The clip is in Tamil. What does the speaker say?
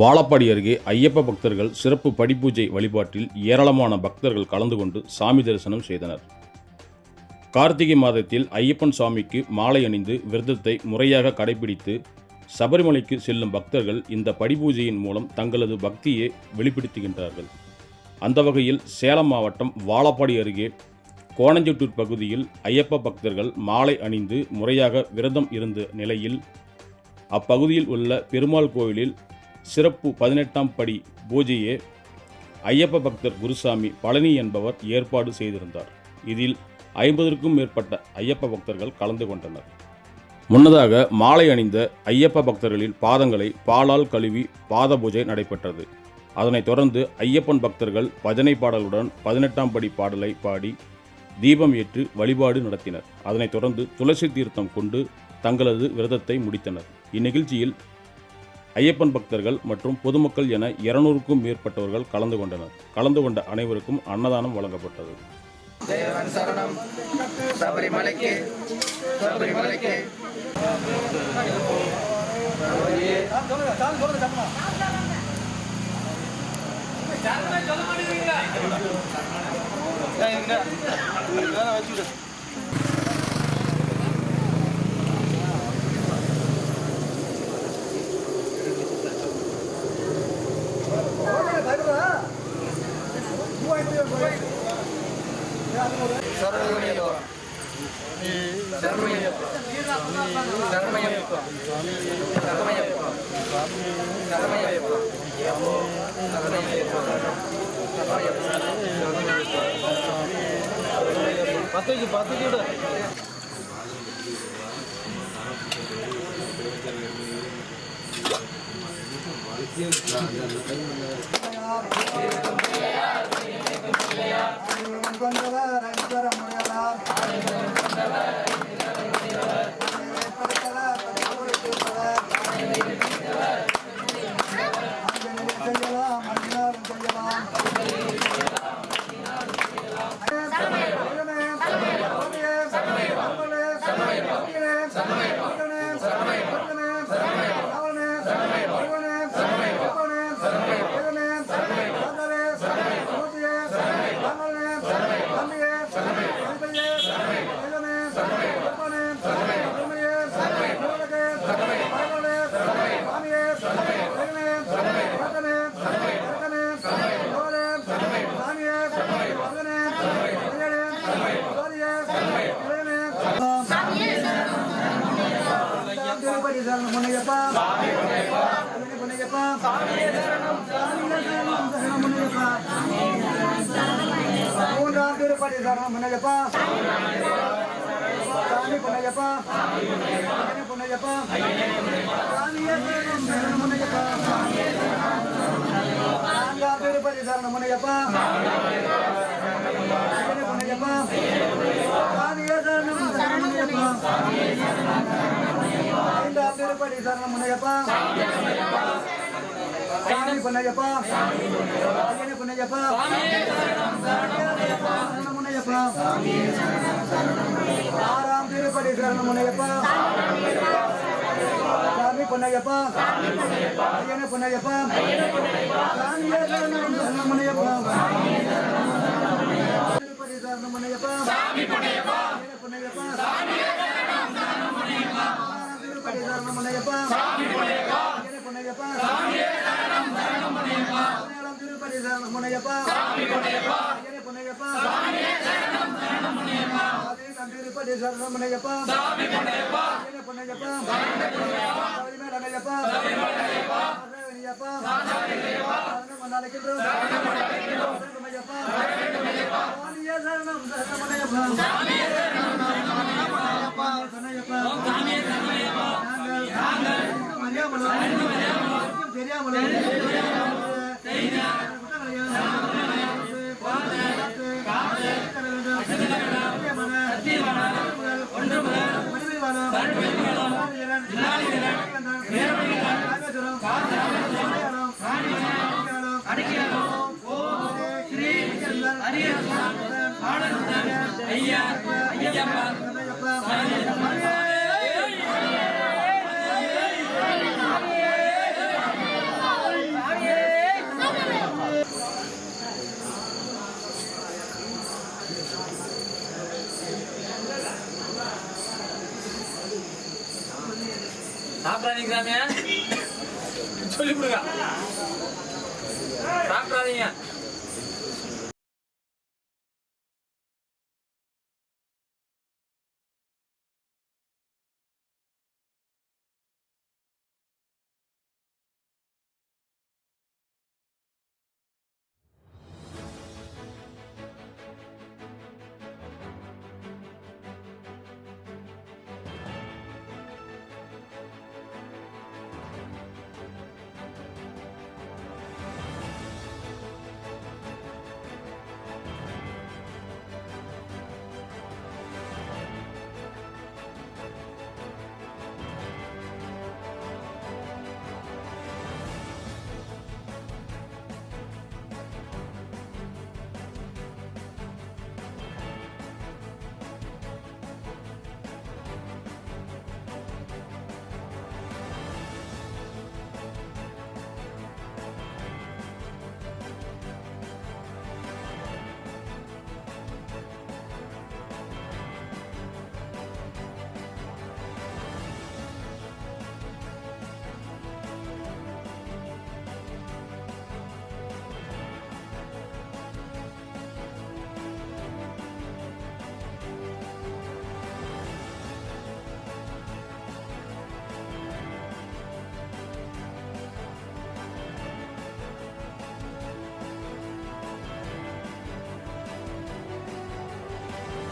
வாழப்பாடி அருகே ஐயப்ப பக்தர்கள் சிறப்பு படிப்பூஜை வழிபாட்டில் ஏராளமான பக்தர்கள் கலந்து கொண்டு சாமி தரிசனம் செய்தனர். கார்த்திகை மாதத்தில் ஐயப்பன் சுவாமிக்கு மாலை அணிந்து விரதத்தை முறையாக கடைபிடித்து சபரிமலைக்கு செல்லும் பக்தர்கள் இந்த படிபூஜையின் மூலம் தங்களது பக்தியை வெளிப்படுத்துகின்றார்கள். அந்த வகையில் சேலம் மாவட்டம் வாழப்பாடி அருகே கோணஞ்சட்டூர் பகுதியில் ஐயப்ப பக்தர்கள் மாலை அணிந்து முறையாக விரதம் இருந்த நிலையில் அப்பகுதியில் உள்ள பெருமாள் கோவிலில் சிறப்பு பதினெட்டாம் படி பூஜையே ஐயப்ப பக்தர் குருசாமி பழனி என்பவர் ஏற்பாடு செய்திருந்தார். இதில் ஐம்பதற்கும் மேற்பட்ட ஐயப்ப பக்தர்கள் கலந்து கொண்டனர். முன்னதாக மாலை அணிந்த ஐயப்ப பக்தர்களின் பாதங்களை பாலால் கழுவி பாத பூஜை நடைபெற்றது. அதனைத் தொடர்ந்து ஐயப்பன் பக்தர்கள் பஜனை பாடலுடன் பதினெட்டாம் படி பாடலை பாடி தீபம் ஏற்று வழிபாடு நடத்தினர். அதனைத் தொடர்ந்து துளசி தீர்த்தம் கொண்டு தங்களது விரதத்தை முடித்தனர். இந்நிகழ்ச்சியில் ஐயப்பன் பக்தர்கள் மற்றும் பொதுமக்கள் என இருநூறுக்கும் மேற்பட்டவர்கள் கலந்து கொண்டனர். கலந்து கொண்ட அனைவருக்கும் அன்னதானம் வழங்கப்பட்டது. தேவன் சரணம் சபரிமலைக்கு சபரிமலைக்கு சரணமையப்பா சரணமையப்பா சரணமையப்பா சரணமையப்பா சரணமையப்பா பத்துக்கு பத்துக்கு விடு கொண்டவர் ஐஸ்வர சமயம் சமயம் அஞ்சினாலும் செய்யலாம் திருப்பதி சரணம் முனையப்பா முனையப்பா சரணம் முனையப்பா மூன்றாம் திருப்பதி சரணம் முனையப்பா சாமி புனையப்பா புனையப்பா சாமியே சரணம் சரணம் முனையப்பா நான்காம் திருப்பதி சரணம் முனையப்பா புனையப்பா சாமியே சரணம் சரணம் முனையப்பா ஐந்தாம் திருப்பதி சரணம் முனையப்பா சாமி புனையப்பா ஐயனே புனையப்பா சரணம் முனையப்பா ஆறாம் திருப்பதி சரணம் முனையப்பா சாமி புனையப்பா ஐயனே புனையப்பா சாமியே சரணம் சரணம் முனையப்பா திருப்பதி சரணம் முனையப்பா ஐயனே புனையப்பா திருப்பதி சரணம் முனையப்பா ஐயனே புனையப்பா பதினேழாம் திருப்பதி சரணம் முனையப்பா ஐயனே புனையப்பா பதினெட்டாம் திருப்பதி சரணம் முனையப்பா ஐயனே புனையப்பா சபரிமலை அணையப்பா சரணமையப்பா சரணம் கொண்டாடுகின்றோம் சரணமையப்பா சுவாமியே சரணம் சரணமனையப்பா சரணமையப்பா நாங்கள் அறியாமலோ ஐயா ஐயப்பா ஐயப்பா சாப்பிடாதீங்க சாமி சொல்லி கொடுங்க. சாப்பிடாதீங்க.